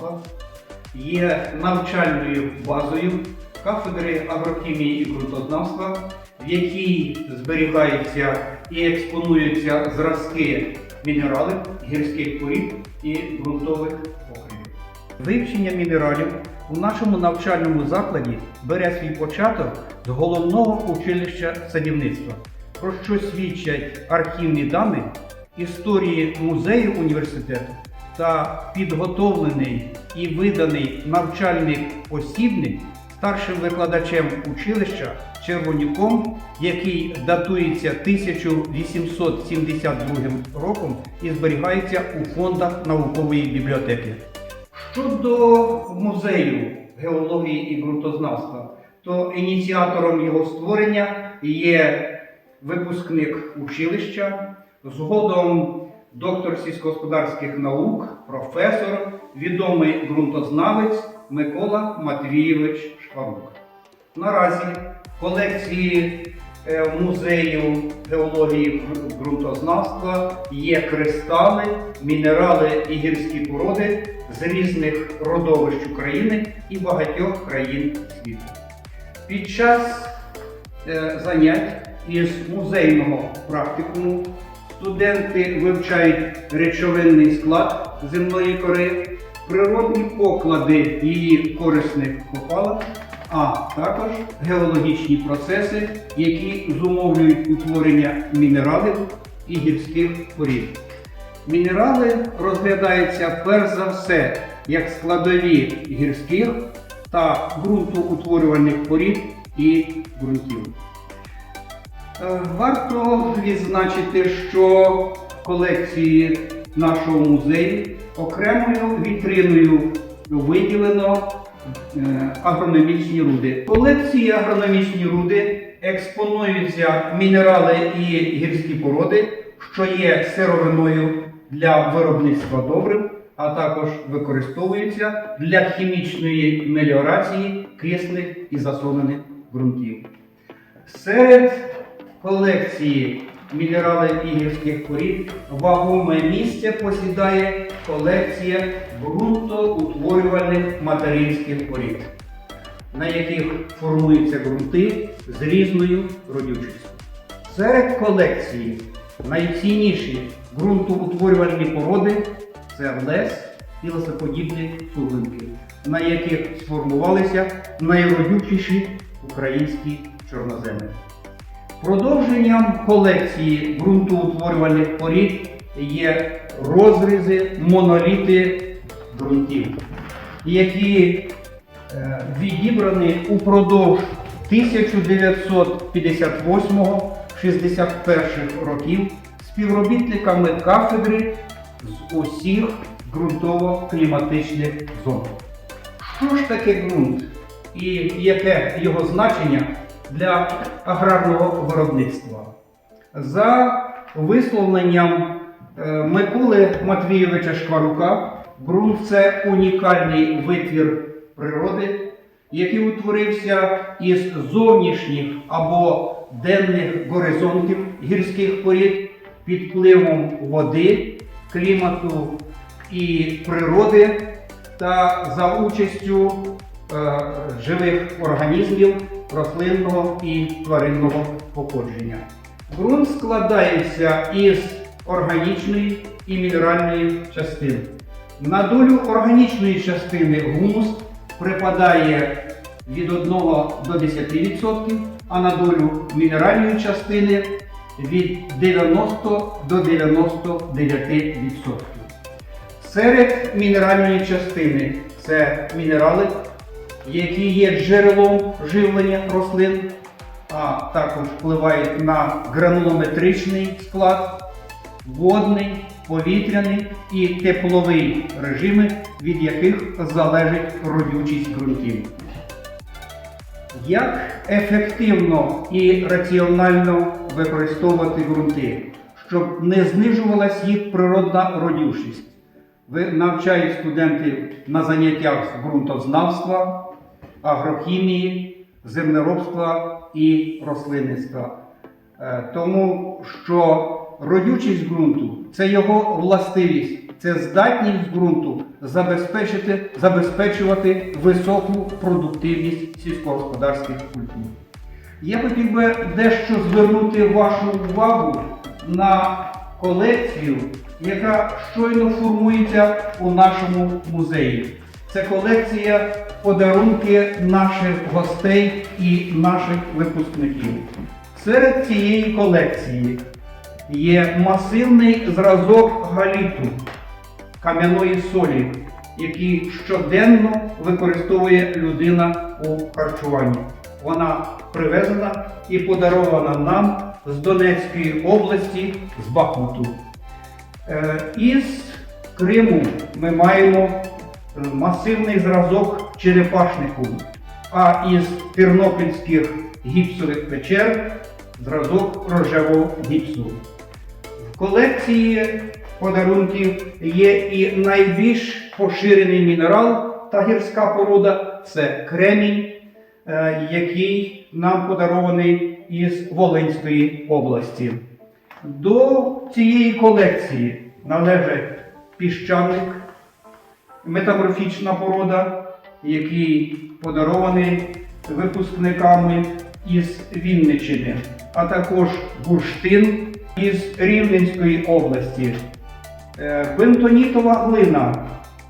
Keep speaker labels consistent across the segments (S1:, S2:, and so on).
S1: ґрунтознавства, є навчальною базою кафедри агрохімії і ґрунтознавства, в якій зберігаються і експонуються зразки мінералів, гірських порід і ґрунтових покривів. Вивчення мінералів у нашому навчальному закладі бере свій початок з головного училища садівництва, про що свідчать архівні дані історії музею університету та підготовлений і виданий навчальний посібник старшим викладачем училища Червонюком, який датується 1872 роком і зберігається у фондах наукової бібліотеки. Щодо музею геології і ґрунтознавства, то ініціатором його створення є випускник училища, згодом доктор сільськогосподарських наук, професор, відомий ґрунтознавець Микола Матвійович Шварук. Наразі колекції е, музею геології ґрунтознавства є кристали, мінерали і гірські породи з різних родовищ України і багатьох країн світу. Під час е, занять із музейного практикуму студенти вивчають речовинний склад земної кори, природні поклади її корисних копалин, а також геологічні процеси, які зумовлюють утворення мінералів і гірських порід. Мінерали розглядаються перш за все як складові гірських та ґрунтоутворювальних порід і ґрунтів. Е, Варто відзначити, що колекції нашого музею окремою вітриною виділено е, агрономічні руди. В колекції агрономічні руди експонуються мінерали і гірські породи, що є сировиною для виробництва добрив, а також використовуються для хімічної меліорації кисних і засолених ґрунтів. Серед колекції мінералів і гірських порід вагоме місце посідає колекція ґрунтоутворювальних материнських порід, на яких формуються ґрунти з різною родючістю. Серед колекції найцінніші ґрунтоутворювальні породи це лес і лесоподібні суглинки, на яких сформувалися найродючіші українські чорноземи. Продовженням колекції ґрунтоутворювальних порід є розрізи моноліти ґрунтів, які е, відібрані упродовж 1958-61 років співробітниками кафедри з усіх ґрунтово-кліматичних зон. Що ж таке ґрунт і яке його значення для аграрного виробництва? За висловленням е, Миколи Матвійовича Шкварука, ґрунт це унікальний витвір природи, який утворився із зовнішніх або денних горизонтів гірських порід під впливом води, клімату і природи та за участю е, живих організмів рослинного і тваринного походження. Ґрунт складається із органічної і мінеральної частин. На долю органічної частини гумус припадає від 1 до 10%, а на долю мінеральної частини від 90 до 99%. Серед мінеральної частини це мінерали, які є джерелом живлення рослин, а також впливають на гранулометричний склад, водний, повітряний і тепловий режими, від яких залежить родючість ґрунтів. Як ефективно і раціонально використовувати ґрунти, щоб не знижувалась їх природна родючість? Ви навчають студентів на заняттях з ґрунтознавства, агрохімії, землеробства і рослинництва. Е, Тому що родючість ґрунту це його властивість, це здатність ґрунту забезпечити, забезпечувати високу продуктивність сільськогосподарських культур. Я хотів би дещо звернути вашу увагу на колекцію, яка щойно формується у нашому музеї. Це колекція подарунки наших гостей і наших випускників. Серед цієї колекції є масивний зразок галіту кам'яної солі, який щоденно використовує людина у харчуванні. Вона привезена і подарована нам з Донецької області, з Бахмуту. Е, Із Криму ми маємо масивний зразок черепашнику, а із тернопільських гіпсових печер зразок рожевого гіпсу. В колекції подарунків є і найбільш поширений мінерал та гірська порода це кремінь, е, який нам подарований із Волинської області. До цієї колекції належать піщаник, метаморфічна порода, який подарований випускниками із Вінниччини, а також бурштин із Рівненської області, Е, бентонітова глина,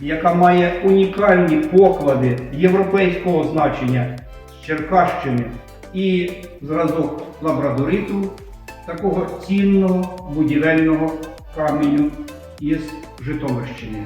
S1: яка має унікальні поклади європейського значення з Черкащини, і зразок лабрадориту, такого цінного будівельного каменю із Житомирщини.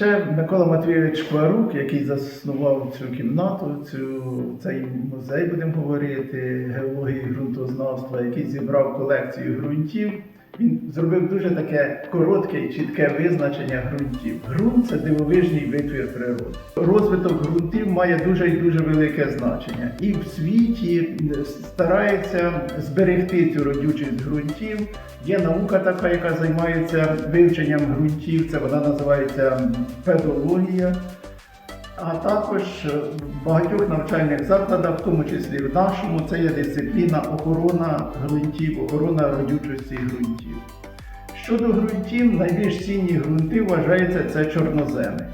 S2: Ще Микола Матвійович Кварук, який заснував цю кімнату, цю, цей музей, будемо говорити, геології ґрунтознавства, який зібрав колекцію ґрунтів. Він зробив дуже таке коротке і чітке визначення ґрунтів. Ґрунт це дивовижний витвір природи. Розвиток ґрунтів має дуже і дуже велике значення. І в світі старається зберегти цю родючість ґрунтів. Є наука така, яка займається вивченням ґрунтів, це вона називається педологія. А також в багатьох навчальних закладах, в тому числі в нашому, це є дисципліна охорона ґрунтів, охорона родючості ґрунтів. Щодо ґрунтів, найбільш цінні ґрунти вважаються це чорноземи.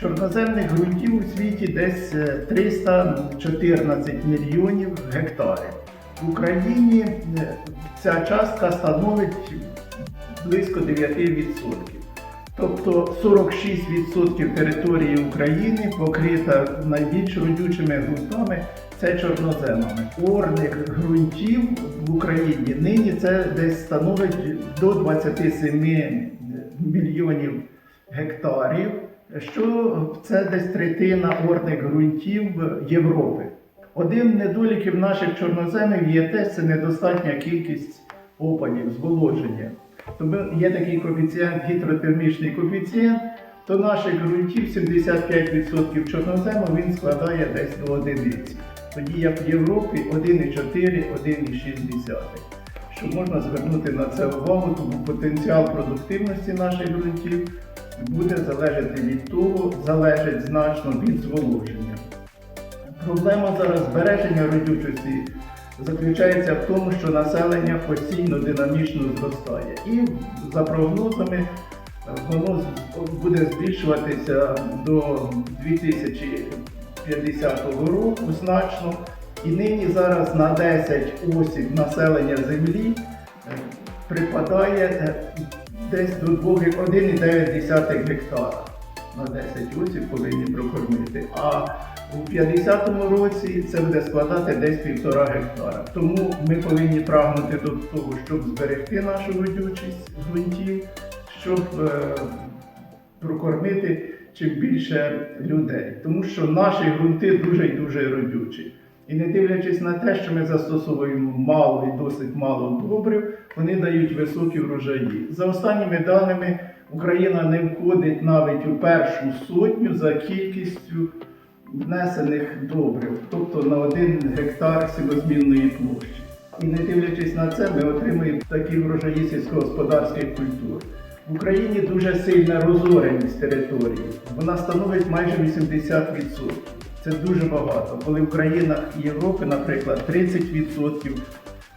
S2: Чорноземних ґрунтів у світі десь е, 314 мільйонів гектарів. В Україні е, ця частка становить близько 9%. Тобто 46% території України покрита найбільш родючими ґрунтами це чорноземами. Орник ґрунтів в Україні нині це десь становить до 27 мільйонів гектарів, що це десь третина орних ґрунтів Європи. Один недоліків наших чорноземів є те, це недостатня кількість опадів, зволоження. Тому є такий коефіцієнт, гідротермічний коефіцієнт, то наших ґрунтів 75% чорнозему він складає десь до одиниці. Тоді як в Європі 1,4, 1,6. Що можна звернути на це увагу, тому потенціал продуктивності наших ґрунтів буде залежати від того, залежить значно від зволоження. Проблема зараз збереження родючості заключається в тому, що населення постійно динамічно зростає. І за прогнозами воно буде збільшуватися до 2050 року значно. І нині зараз на 10 осіб населення землі е, припадає е, десь до 2 1,9 гектара. На 10 осіб повинні прокормити. А у 50-му році це буде складати десь півтора гектара. Тому ми повинні прагнути до того, щоб зберегти нашу родючість ґрунтів, щоб е, прокормити чим більше людей, тому що наші ґрунти дуже і дуже родючі. І не дивлячись на те, що ми застосовуємо мало і досить мало добрив, вони дають високі врожаї. За останніми даними, Україна не входить навіть у першу сотню за кількістю внесених добрив, тобто на один гектар сівозмінної площі. І не дивлячись на це, ми отримуємо такі врожаї сільськогосподарських культур. В Україні дуже сильна розореність території. Вона становить майже 80%. Це дуже багато. Коли в країнах Європи, наприклад, 30%,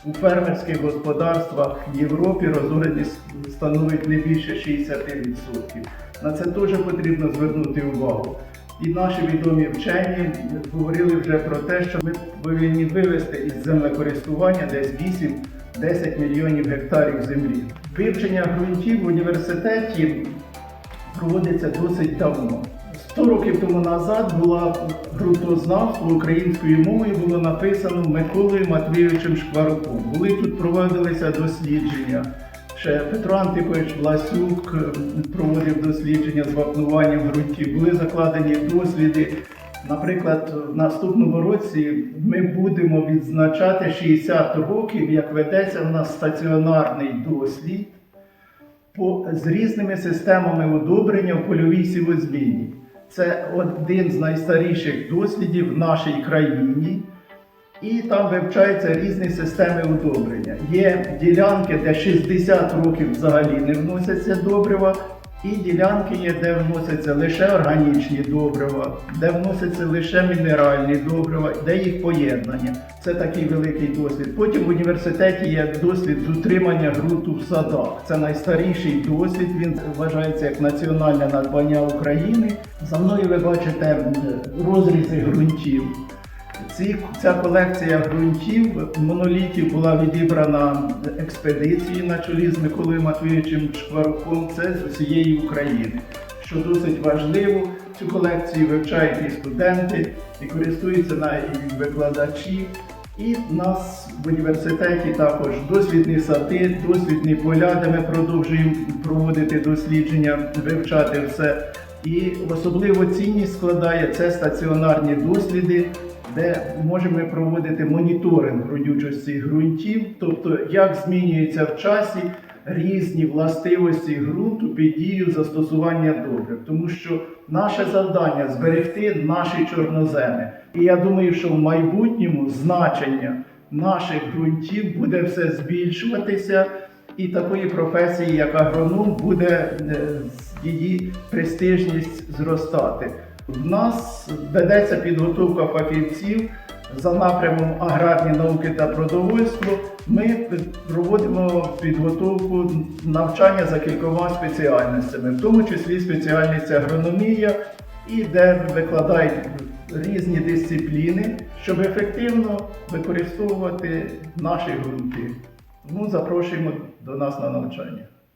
S2: у фермерських господарствах Європі розореність становить не більше 60%. На це теж потрібно звернути увагу. І наші відомі вчені говорили вже про те, що ми повинні вивести із землекористування десь 8-10 мільйонів гектарів землі. Вивчення ґрунтів в університеті проводиться досить давно. 100 років тому назад була ґрунтознавство українською мовою було написано Миколою Матвійовичем Шкварком. Були тут проводилися дослідження. Ще Петро Антипович Власюк е, проводив дослідження з вапнуванням ґрунтів. Були закладені досліди. Наприклад, в наступному році ми будемо відзначати 60 років, як ведеться в нас стаціонарний дослід по, з різними системами удобрення в польовій сівозміні. Це один з найстаріших дослідів в нашій країні. І там вивчаються різні системи удобрення. Є ділянки, де 60 років взагалі не вносяться добрива, і ділянки є, де вносяться лише органічні добрива, де вносяться лише мінеральні добрива, де їх поєднання. Це такий великий досвід. Потім в університеті є дослід з утримання ґрунту в садах. Це найстаріший досвід. Він вважається як національне надбання України. За мною ви бачите розрізи ґрунтів. Ця колекція ґрунтів монолітів була відібрана експедицією на чолі з Миколою Матвійовичем Шкваруком. Це з усієї України. Що досить важливо, цю колекцію вивчають і студенти, і користуються на і викладачі. І в нас в університеті також дослідні сади, дослідні поля, де ми продовжуємо проводити дослідження, вивчати все. І особливо цінність складає це стаціонарні досліди, де можемо проводити моніторинг родючості ґрунтів, тобто як змінюються в часі різні властивості ґрунту під дією застосування добрив. Тому що наше завдання зберегти наші чорноземи. І я думаю, що в майбутньому значення наших ґрунтів буде все збільшуватися. І такої професії, як агроном, буде е, її престижність зростати. В нас ведеться підготовка фахівців за напрямом аграрні науки та продовольство. Ми проводимо підготовку навчання за кількома спеціальностями, в тому числі спеціальність агрономія, і де викладають різні дисципліни, щоб ефективно використовувати наші ґрунти. Тому запрошуємо до нас на навчання.